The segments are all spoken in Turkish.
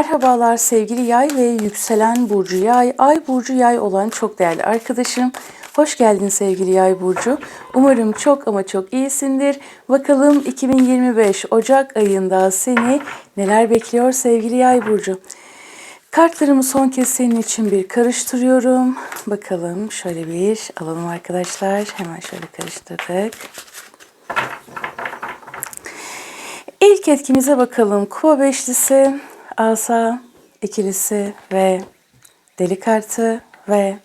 Merhabalar sevgili yay ve yükselen burcu yay, ay burcu yay olan çok değerli arkadaşım. Hoş geldin sevgili yay burcu. Umarım çok ama çok iyisindir. Bakalım 2025 Ocak ayında seni neler bekliyor sevgili yay burcu. Kartlarımı son kez senin için bir karıştırıyorum. Bakalım şöyle bir alalım arkadaşlar. Hemen şöyle karıştırdık. İlk etkimize bakalım. Kupa beşlisi, asa ikilisi ve deli kartı ve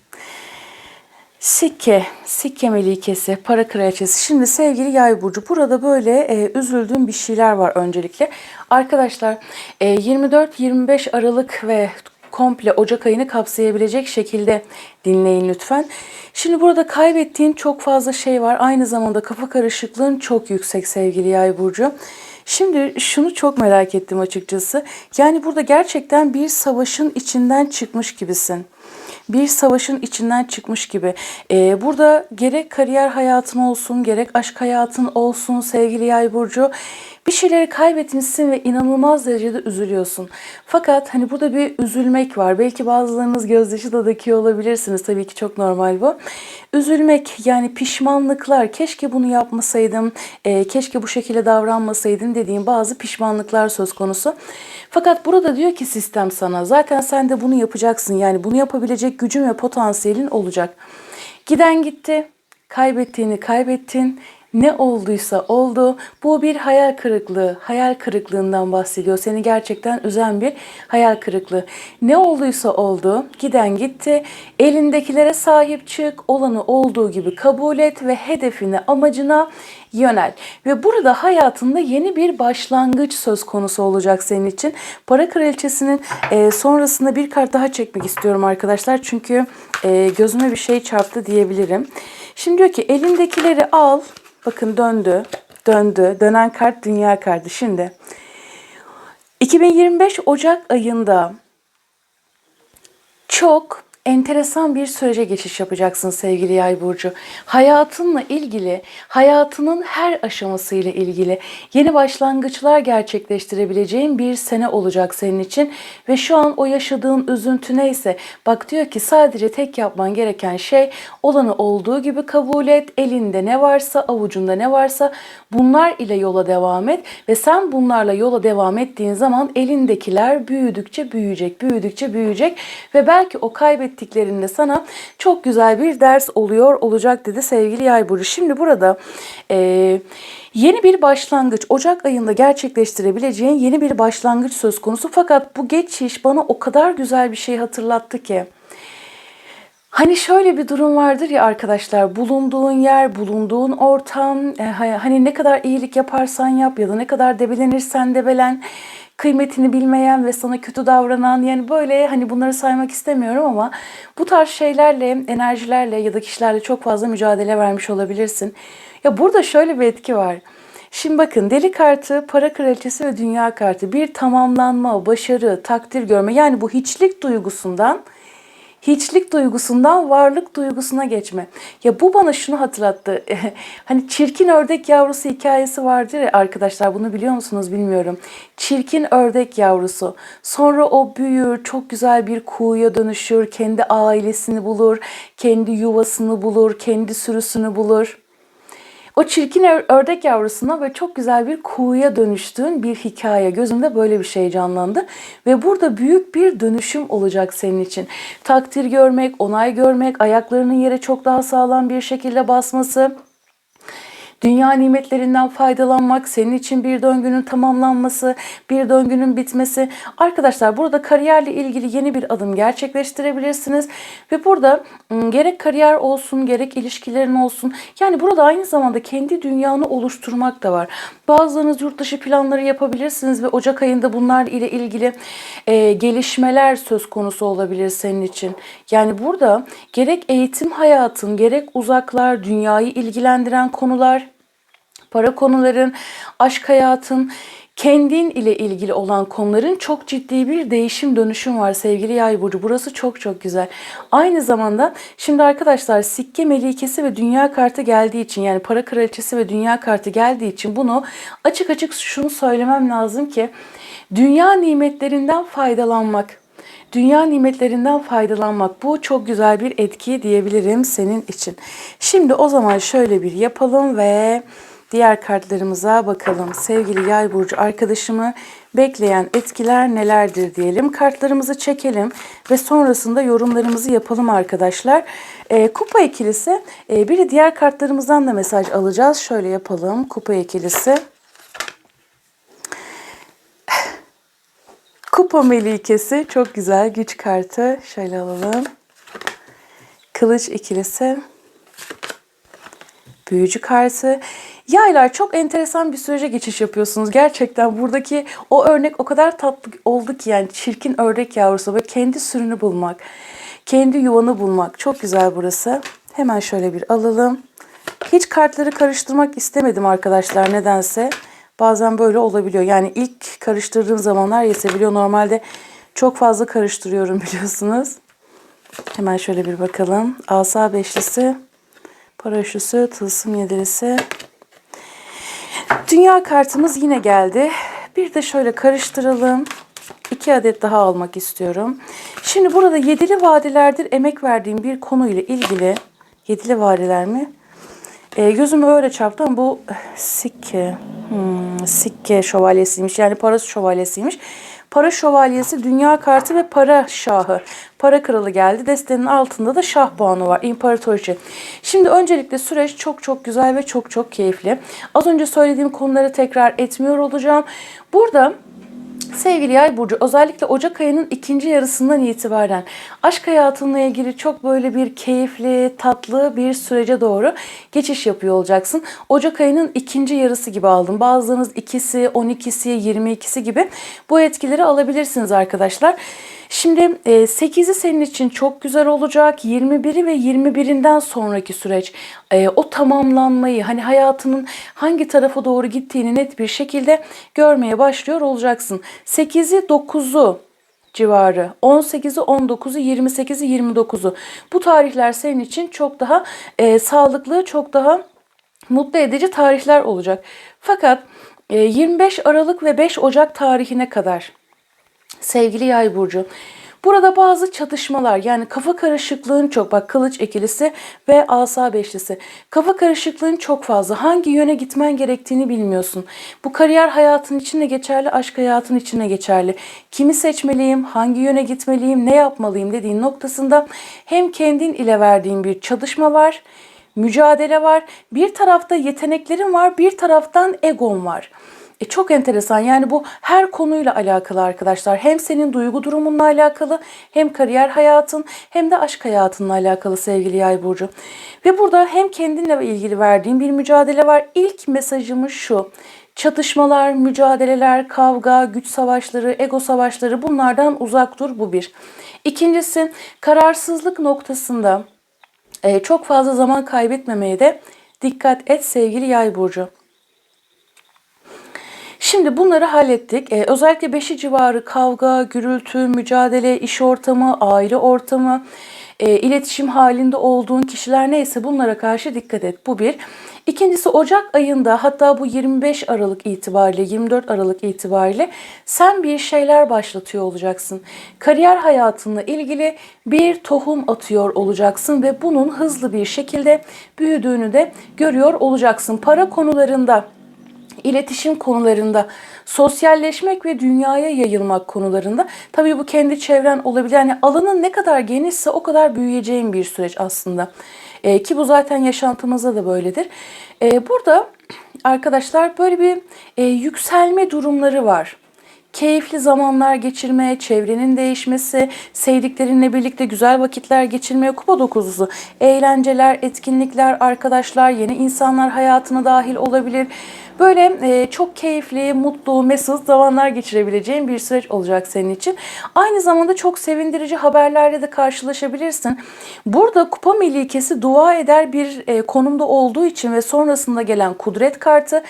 sikke, sikke melikesi, para kraliçesi. Şimdi sevgili yay burcu burada böyle e, üzüldüğüm bir şeyler var öncelikle. Arkadaşlar e, 24-25 Aralık ve komple Ocak ayını kapsayabilecek şekilde dinleyin lütfen. Şimdi burada kaybettiğin çok fazla şey var. Aynı zamanda kafa karışıklığın çok yüksek sevgili yay burcu. Şimdi şunu çok merak ettim açıkçası. Yani burada gerçekten bir savaşın içinden çıkmış gibisin bir savaşın içinden çıkmış gibi. Ee, burada gerek kariyer hayatın olsun, gerek aşk hayatın olsun sevgili yay burcu bir şeyleri kaybetmişsin ve inanılmaz derecede üzülüyorsun. Fakat hani burada bir üzülmek var. Belki bazılarınız gözyaşı da döküyor olabilirsiniz. Tabii ki çok normal bu. Üzülmek yani pişmanlıklar. Keşke bunu yapmasaydım. E, keşke bu şekilde davranmasaydım dediğim bazı pişmanlıklar söz konusu. Fakat burada diyor ki sistem sana zaten sen de bunu yapacaksın. Yani bunu yapabilecek gücün ve potansiyelin olacak. Giden gitti. Kaybettiğini kaybettin ne olduysa oldu. Bu bir hayal kırıklığı. Hayal kırıklığından bahsediyor. Seni gerçekten üzen bir hayal kırıklığı. Ne olduysa oldu. Giden gitti. Elindekilere sahip çık. Olanı olduğu gibi kabul et ve hedefine, amacına yönel. Ve burada hayatında yeni bir başlangıç söz konusu olacak senin için. Para kraliçesinin e, sonrasında bir kart daha çekmek istiyorum arkadaşlar. Çünkü e, gözüme bir şey çarptı diyebilirim. Şimdi diyor ki elindekileri al. Bakın döndü. Döndü. Dönen kart dünya kartı. Şimdi 2025 Ocak ayında çok enteresan bir sürece geçiş yapacaksın sevgili Yay burcu. Hayatınla ilgili, hayatının her aşamasıyla ilgili yeni başlangıçlar gerçekleştirebileceğin bir sene olacak senin için ve şu an o yaşadığın üzüntü neyse bak diyor ki sadece tek yapman gereken şey olanı olduğu gibi kabul et. Elinde ne varsa, avucunda ne varsa bunlar ile yola devam et ve sen bunlarla yola devam ettiğin zaman elindekiler büyüdükçe büyüyecek, büyüdükçe büyüyecek ve belki o kaybettiğin ettiklerinde sana çok güzel bir ders oluyor olacak dedi sevgili yay burcu. Şimdi burada e, yeni bir başlangıç Ocak ayında gerçekleştirebileceğin yeni bir başlangıç söz konusu. Fakat bu geçiş bana o kadar güzel bir şey hatırlattı ki. Hani şöyle bir durum vardır ya arkadaşlar bulunduğun yer, bulunduğun ortam, e, hani ne kadar iyilik yaparsan yap ya da ne kadar debelenirsen debelen kıymetini bilmeyen ve sana kötü davranan yani böyle hani bunları saymak istemiyorum ama bu tarz şeylerle, enerjilerle ya da kişilerle çok fazla mücadele vermiş olabilirsin. Ya burada şöyle bir etki var. Şimdi bakın deli kartı, para kraliçesi ve dünya kartı bir tamamlanma, başarı, takdir görme yani bu hiçlik duygusundan hiçlik duygusundan varlık duygusuna geçme. Ya bu bana şunu hatırlattı. hani çirkin ördek yavrusu hikayesi vardır ya arkadaşlar bunu biliyor musunuz bilmiyorum. Çirkin ördek yavrusu. Sonra o büyür, çok güzel bir kuğuya dönüşür, kendi ailesini bulur, kendi yuvasını bulur, kendi sürüsünü bulur. O çirkin ördek yavrusuna ve çok güzel bir kuğuya dönüştüğün bir hikaye. Gözümde böyle bir şey canlandı. Ve burada büyük bir dönüşüm olacak senin için. Takdir görmek, onay görmek, ayaklarının yere çok daha sağlam bir şekilde basması Dünya nimetlerinden faydalanmak, senin için bir döngünün tamamlanması, bir döngünün bitmesi. Arkadaşlar burada kariyerle ilgili yeni bir adım gerçekleştirebilirsiniz. Ve burada ıı, gerek kariyer olsun, gerek ilişkilerin olsun. Yani burada aynı zamanda kendi dünyanı oluşturmak da var. Bazılarınız yurt dışı planları yapabilirsiniz ve Ocak ayında bunlar ile ilgili e, gelişmeler söz konusu olabilir senin için. Yani burada gerek eğitim hayatın, gerek uzaklar, dünyayı ilgilendiren konular, para konuların, aşk hayatın, kendin ile ilgili olan konuların çok ciddi bir değişim dönüşüm var sevgili yay burcu. Burası çok çok güzel. Aynı zamanda şimdi arkadaşlar sikke melikesi ve dünya kartı geldiği için yani para kraliçesi ve dünya kartı geldiği için bunu açık açık şunu söylemem lazım ki Dünya nimetlerinden faydalanmak. Dünya nimetlerinden faydalanmak. Bu çok güzel bir etki diyebilirim senin için. Şimdi o zaman şöyle bir yapalım ve diğer kartlarımıza bakalım. Sevgili Yay burcu arkadaşımı bekleyen etkiler nelerdir diyelim. Kartlarımızı çekelim ve sonrasında yorumlarımızı yapalım arkadaşlar. E, kupa ikilisi. E, bir de diğer kartlarımızdan da mesaj alacağız. Şöyle yapalım. Kupa ikilisi. Kupa Melikesi çok güzel güç kartı. Şöyle alalım. Kılıç ikilisi. Büyücü kartı. Yaylar çok enteresan bir sürece geçiş yapıyorsunuz. Gerçekten buradaki o örnek o kadar tatlı oldu ki yani çirkin ördek yavrusu böyle kendi sürünü bulmak, kendi yuvanı bulmak çok güzel burası. Hemen şöyle bir alalım. Hiç kartları karıştırmak istemedim arkadaşlar nedense. Bazen böyle olabiliyor. Yani ilk karıştırdığım zamanlar yetebiliyor. Normalde çok fazla karıştırıyorum biliyorsunuz. Hemen şöyle bir bakalım. Asa beşlisi, para üçlüsü, tılsım yedilisi. Dünya kartımız yine geldi. Bir de şöyle karıştıralım. İki adet daha almak istiyorum. Şimdi burada yedili vadelerdir emek verdiğim bir konuyla ilgili. Yedili vadeler mi? E, gözüme öyle çarptı ama bu eh, sikke. Hmm, sikke şövalyesiymiş. Yani para şövalyesiymiş. Para şövalyesi, dünya kartı ve para şahı. Para kralı geldi. Destenin altında da şah puanı var. İmparatoriçe. Şimdi öncelikle süreç çok çok güzel ve çok çok keyifli. Az önce söylediğim konuları tekrar etmiyor olacağım. Burada Sevgili Yay burcu özellikle Ocak ayının ikinci yarısından itibaren aşk hayatınla ilgili çok böyle bir keyifli, tatlı bir sürece doğru geçiş yapıyor olacaksın. Ocak ayının ikinci yarısı gibi aldım. Bazılarınız ikisi, 12'si, 22'si gibi bu etkileri alabilirsiniz arkadaşlar. Şimdi 8'i e, senin için çok güzel olacak. 21'i ve 21'inden sonraki süreç e, o tamamlanmayı hani hayatının hangi tarafa doğru gittiğini net bir şekilde görmeye başlıyor olacaksın. 8'i 9'u civarı. 18'i, 19'u, 28'i, 29'u. Bu tarihler senin için çok daha e, sağlıklı, çok daha mutlu edici tarihler olacak. Fakat e, 25 Aralık ve 5 Ocak tarihine kadar sevgili Yay burcu Burada bazı çatışmalar yani kafa karışıklığın çok bak kılıç ikilisi ve asa beşlisi. Kafa karışıklığın çok fazla. Hangi yöne gitmen gerektiğini bilmiyorsun. Bu kariyer hayatın içinde geçerli, aşk hayatın içinde geçerli. Kimi seçmeliyim, hangi yöne gitmeliyim, ne yapmalıyım dediğin noktasında hem kendin ile verdiğin bir çalışma var, mücadele var. Bir tarafta yeteneklerin var, bir taraftan egon var. E çok enteresan yani bu her konuyla alakalı arkadaşlar. Hem senin duygu durumunla alakalı hem kariyer hayatın hem de aşk hayatınla alakalı sevgili yay burcu. Ve burada hem kendinle ilgili verdiğim bir mücadele var. İlk mesajımız şu. Çatışmalar, mücadeleler, kavga, güç savaşları, ego savaşları bunlardan uzak dur bu bir. İkincisi kararsızlık noktasında e, çok fazla zaman kaybetmemeye de dikkat et sevgili yay burcu. Şimdi bunları hallettik. Ee, özellikle beşi civarı kavga, gürültü, mücadele, iş ortamı, aile ortamı, e, iletişim halinde olduğun kişiler neyse bunlara karşı dikkat et. Bu bir. İkincisi Ocak ayında hatta bu 25 Aralık itibariyle 24 Aralık itibariyle sen bir şeyler başlatıyor olacaksın. Kariyer hayatınla ilgili bir tohum atıyor olacaksın ve bunun hızlı bir şekilde büyüdüğünü de görüyor olacaksın. Para konularında iletişim konularında, sosyalleşmek ve dünyaya yayılmak konularında tabii bu kendi çevren olabilir. Yani alanın ne kadar genişse o kadar büyüyeceğin bir süreç aslında. E, ki bu zaten yaşantımızda da böyledir. E, burada arkadaşlar böyle bir e, yükselme durumları var keyifli zamanlar geçirmeye, çevrenin değişmesi, sevdiklerinle birlikte güzel vakitler geçirmeye kupa dokuzusu, eğlenceler, etkinlikler, arkadaşlar, yeni insanlar hayatına dahil olabilir. Böyle e, çok keyifli, mutlu, mesut zamanlar geçirebileceğin bir süreç olacak senin için. Aynı zamanda çok sevindirici haberlerle de karşılaşabilirsin. Burada kupa melikesi dua eder bir e, konumda olduğu için ve sonrasında gelen kudret kartı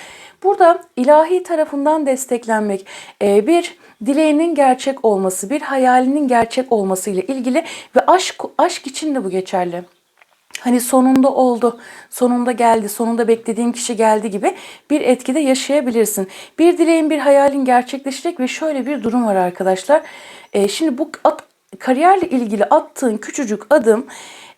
Burada ilahi tarafından desteklenmek, e, bir dileğinin gerçek olması, bir hayalinin gerçek olması ile ilgili ve aşk aşk için de bu geçerli. Hani sonunda oldu, sonunda geldi, sonunda beklediğim kişi geldi gibi bir etkide yaşayabilirsin. Bir dileğin, bir hayalin gerçekleşecek ve şöyle bir durum var arkadaşlar. Ee, şimdi bu at, kariyerle ilgili attığın küçücük adım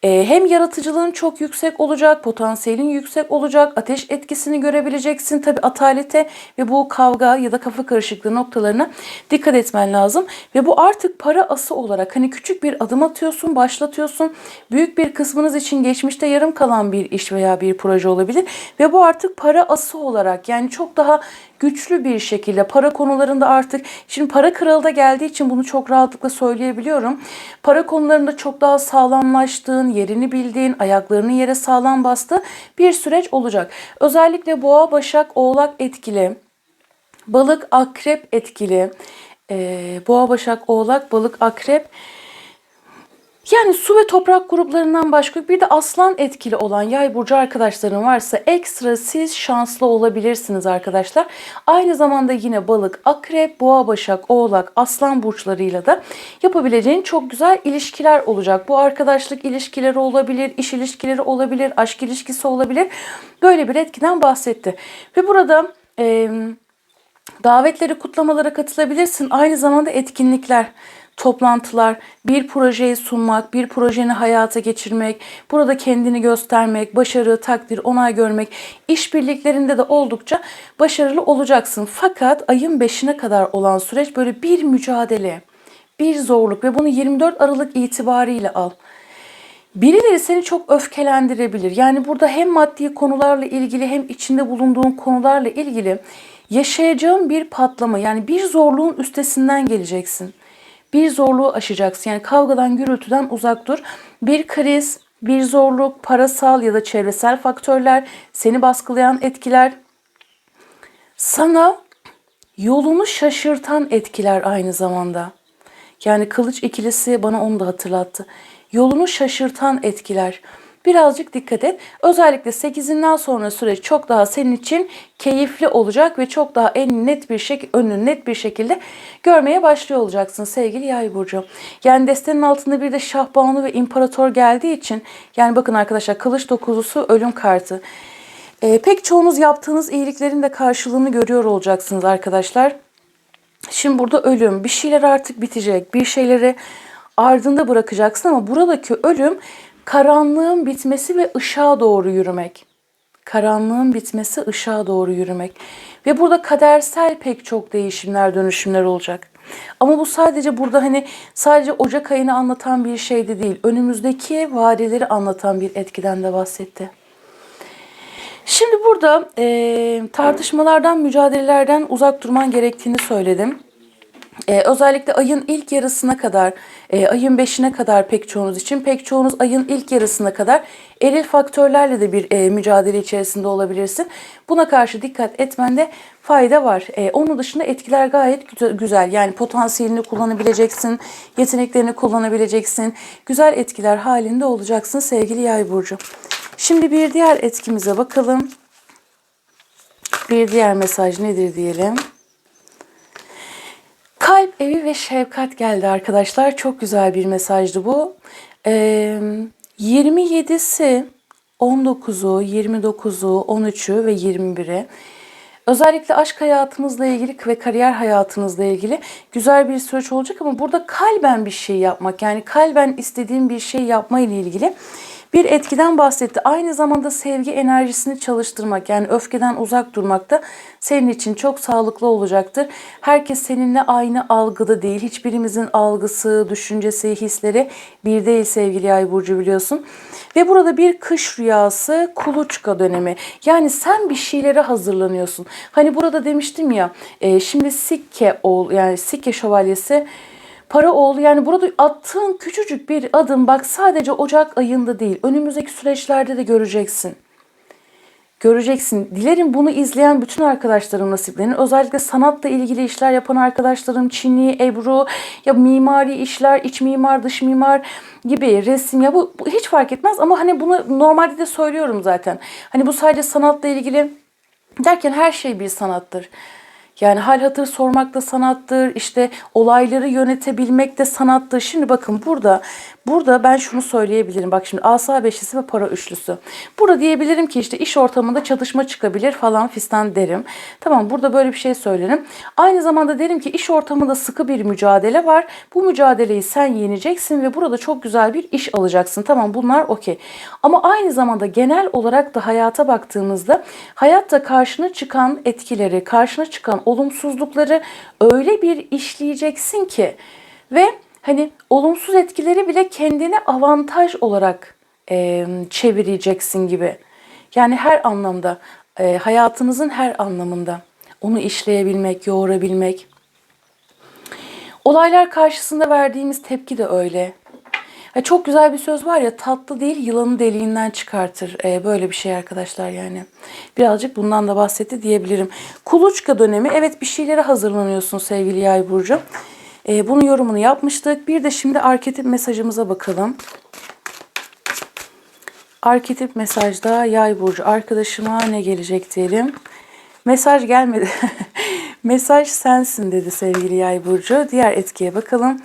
e, hem yaratıcılığın çok yüksek olacak, potansiyelin yüksek olacak, ateş etkisini görebileceksin. Tabi atalete ve bu kavga ya da kafa karışıklığı noktalarına dikkat etmen lazım. Ve bu artık para ası olarak hani küçük bir adım atıyorsun, başlatıyorsun. Büyük bir kısmınız için geçmişte yarım kalan bir iş veya bir proje olabilir. Ve bu artık para ası olarak yani çok daha güçlü bir şekilde para konularında artık şimdi para kralı da geldiği için bunu çok rahatlıkla söyleyebiliyorum. Para konularında çok daha sağlamlaştığın, yerini bildiğin, ayaklarını yere sağlam bastığı bir süreç olacak. Özellikle boğa, başak, oğlak etkili, balık, akrep etkili, ee, boğa, başak, oğlak, balık, akrep yani su ve toprak gruplarından başka bir de aslan etkili olan yay burcu arkadaşların varsa ekstra siz şanslı olabilirsiniz arkadaşlar. Aynı zamanda yine balık, akrep, boğa, başak, oğlak, aslan burçlarıyla da yapabileceğin çok güzel ilişkiler olacak. Bu arkadaşlık ilişkileri olabilir, iş ilişkileri olabilir, aşk ilişkisi olabilir. Böyle bir etkiden bahsetti. Ve burada... Ee, Davetleri, kutlamalara katılabilirsin. Aynı zamanda etkinlikler, toplantılar, bir projeyi sunmak, bir projeni hayata geçirmek, burada kendini göstermek, başarı, takdir, onay görmek, işbirliklerinde de oldukça başarılı olacaksın. Fakat ayın 5'ine kadar olan süreç böyle bir mücadele, bir zorluk ve bunu 24 Aralık itibariyle al. Birileri seni çok öfkelendirebilir. Yani burada hem maddi konularla ilgili hem içinde bulunduğun konularla ilgili yaşayacağın bir patlama yani bir zorluğun üstesinden geleceksin. Bir zorluğu aşacaksın. Yani kavgadan, gürültüden uzak dur. Bir kriz, bir zorluk, parasal ya da çevresel faktörler, seni baskılayan etkiler, sana yolunu şaşırtan etkiler aynı zamanda. Yani kılıç ikilisi bana onu da hatırlattı. Yolunu şaşırtan etkiler. Birazcık dikkat et. Özellikle 8'inden sonra süreç çok daha senin için keyifli olacak ve çok daha en net bir şekilde, önünü net bir şekilde görmeye başlıyor olacaksın sevgili Yay burcu. Yani destenin altında bir de Şahbanu ve İmparator geldiği için yani bakın arkadaşlar kılıç dokuzusu ölüm kartı. Ee, pek çoğunuz yaptığınız iyiliklerin de karşılığını görüyor olacaksınız arkadaşlar. Şimdi burada ölüm, bir şeyler artık bitecek, bir şeyleri ardında bırakacaksın ama buradaki ölüm karanlığın bitmesi ve ışığa doğru yürümek. Karanlığın bitmesi, ışığa doğru yürümek. Ve burada kadersel pek çok değişimler, dönüşümler olacak. Ama bu sadece burada hani sadece Ocak ayını anlatan bir şey de değil. Önümüzdeki vadeleri anlatan bir etkiden de bahsetti. Şimdi burada e, tartışmalardan, mücadelelerden uzak durman gerektiğini söyledim. Ee, özellikle ayın ilk yarısına kadar, e, ayın beşine kadar pek çoğunuz için, pek çoğunuz ayın ilk yarısına kadar eril faktörlerle de bir e, mücadele içerisinde olabilirsin. Buna karşı dikkat etmende fayda var. E, onun dışında etkiler gayet güzel. Yani potansiyelini kullanabileceksin, yeteneklerini kullanabileceksin. Güzel etkiler halinde olacaksın sevgili yay burcu. Şimdi bir diğer etkimize bakalım. Bir diğer mesaj nedir diyelim. Ve şefkat geldi arkadaşlar. Çok güzel bir mesajdı bu. Ee, 27'si, 19'u, 29'u, 13'ü ve 21'i Özellikle aşk hayatınızla ilgili ve kariyer hayatınızla ilgili güzel bir süreç olacak ama burada kalben bir şey yapmak yani kalben istediğim bir şey yapma ile ilgili bir etkiden bahsetti. Aynı zamanda sevgi enerjisini çalıştırmak yani öfkeden uzak durmak da senin için çok sağlıklı olacaktır. Herkes seninle aynı algıda değil. Hiçbirimizin algısı, düşüncesi, hisleri bir değil sevgili Yay burcu biliyorsun. Ve burada bir kış rüyası kuluçka dönemi. Yani sen bir şeylere hazırlanıyorsun. Hani burada demiştim ya e, şimdi sikke ol yani sikke şövalyesi para oldu. Yani burada attığın küçücük bir adım bak sadece Ocak ayında değil önümüzdeki süreçlerde de göreceksin. Göreceksin. Dilerim bunu izleyen bütün arkadaşlarım nasiplenir. Özellikle sanatla ilgili işler yapan arkadaşlarım Çinli, Ebru, ya mimari işler, iç mimar, dış mimar gibi resim ya bu, bu hiç fark etmez ama hani bunu normalde de söylüyorum zaten. Hani bu sadece sanatla ilgili derken her şey bir sanattır. Yani hal hatır sormak da sanattır. işte olayları yönetebilmek de sanattır. Şimdi bakın burada burada ben şunu söyleyebilirim. Bak şimdi asa beşlisi ve para üçlüsü. Burada diyebilirim ki işte iş ortamında çatışma çıkabilir falan fistan derim. Tamam burada böyle bir şey söylerim. Aynı zamanda derim ki iş ortamında sıkı bir mücadele var. Bu mücadeleyi sen yeneceksin ve burada çok güzel bir iş alacaksın. Tamam bunlar okey. Ama aynı zamanda genel olarak da hayata baktığımızda hayatta karşına çıkan etkileri, karşına çıkan olumsuzlukları öyle bir işleyeceksin ki ve hani olumsuz etkileri bile kendine avantaj olarak e, çevireceksin gibi. Yani her anlamda, e, hayatınızın her anlamında onu işleyebilmek, yoğurabilmek. Olaylar karşısında verdiğimiz tepki de öyle. Ya çok güzel bir söz var ya tatlı değil yılanı deliğinden çıkartır. Ee, böyle bir şey arkadaşlar yani. Birazcık bundan da bahsetti diyebilirim. Kuluçka dönemi evet bir şeylere hazırlanıyorsun sevgili yay burcu. Ee, bunun yorumunu yapmıştık. Bir de şimdi arketip mesajımıza bakalım. Arketip mesajda yay burcu arkadaşıma ne gelecek diyelim. Mesaj gelmedi. Mesaj sensin dedi sevgili yay burcu. Diğer etkiye bakalım.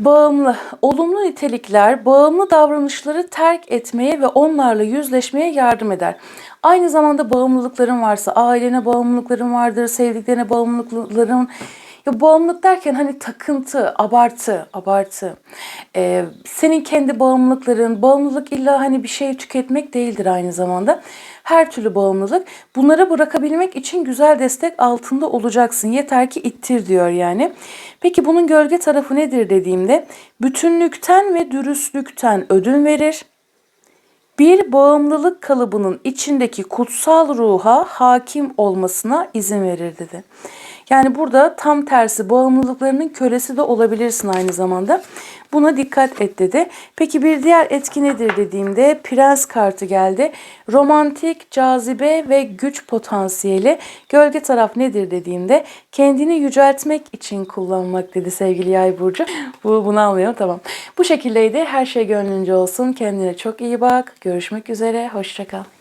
Bağımlı, olumlu nitelikler bağımlı davranışları terk etmeye ve onlarla yüzleşmeye yardım eder. Aynı zamanda bağımlılıkların varsa, ailene bağımlılıkların vardır, sevdiklerine bağımlılıkların ya bağımlılık derken hani takıntı, abartı, abartı. Ee, senin kendi bağımlılıkların, bağımlılık illa hani bir şey tüketmek değildir aynı zamanda. Her türlü bağımlılık. Bunları bırakabilmek için güzel destek altında olacaksın. Yeter ki ittir diyor yani. Peki bunun gölge tarafı nedir dediğimde bütünlükten ve dürüstlükten ödün verir bir bağımlılık kalıbının içindeki kutsal ruha hakim olmasına izin verir dedi. Yani burada tam tersi bağımlılıklarının kölesi de olabilirsin aynı zamanda. Buna dikkat et dedi. Peki bir diğer etki nedir dediğimde prens kartı geldi. Romantik, cazibe ve güç potansiyeli. Gölge taraf nedir dediğimde kendini yüceltmek için kullanmak dedi sevgili yay burcu. Bu, bunu anlayalım tamam. Bu şekildeydi. Her şey gönlünce olsun. Kendine çok iyi bak. Görüşmek üzere. Hoşçakal.